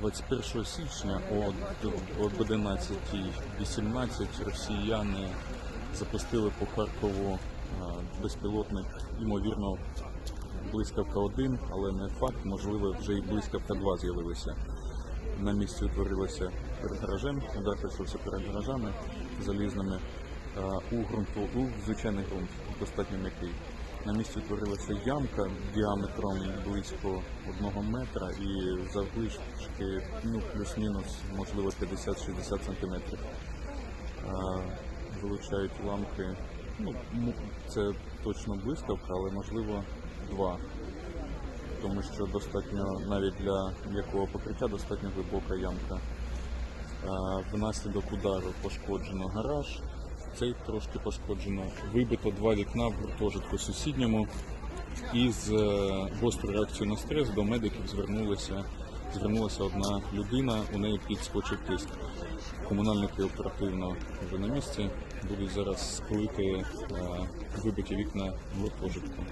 21 січня о об 11.18 росіяни запустили по Харкову безпілотник, ймовірно, блискавка 1, але не факт, можливо, вже і блискавка 2 з'явилися. На місці утворилося перед гаражем, удар прийшовся перед гаражами залізними. У ґрунту, у звичайний ґрунт, достатньо м'який. На місці утворилася ямка діаметром близько одного метра і заввишки ну, плюс-мінус, можливо, 50-60 сантиметрів. Вилучають ламки. Ну, це точно блискавка, але можливо два. Тому що достатньо навіть для м'якого покриття достатньо глибока ямка. Внаслідок удару пошкоджено гараж. Цей трошки пошкоджено. Вибито два вікна в гуртожитку сусідньому. І з гостру гострою реакцією на стрес до медиків звернулася, звернулася одна людина, у неї підскочив тиск. Комунальники оперативно вже на місці будуть зараз склити е, вибиті вікна гуртожитку.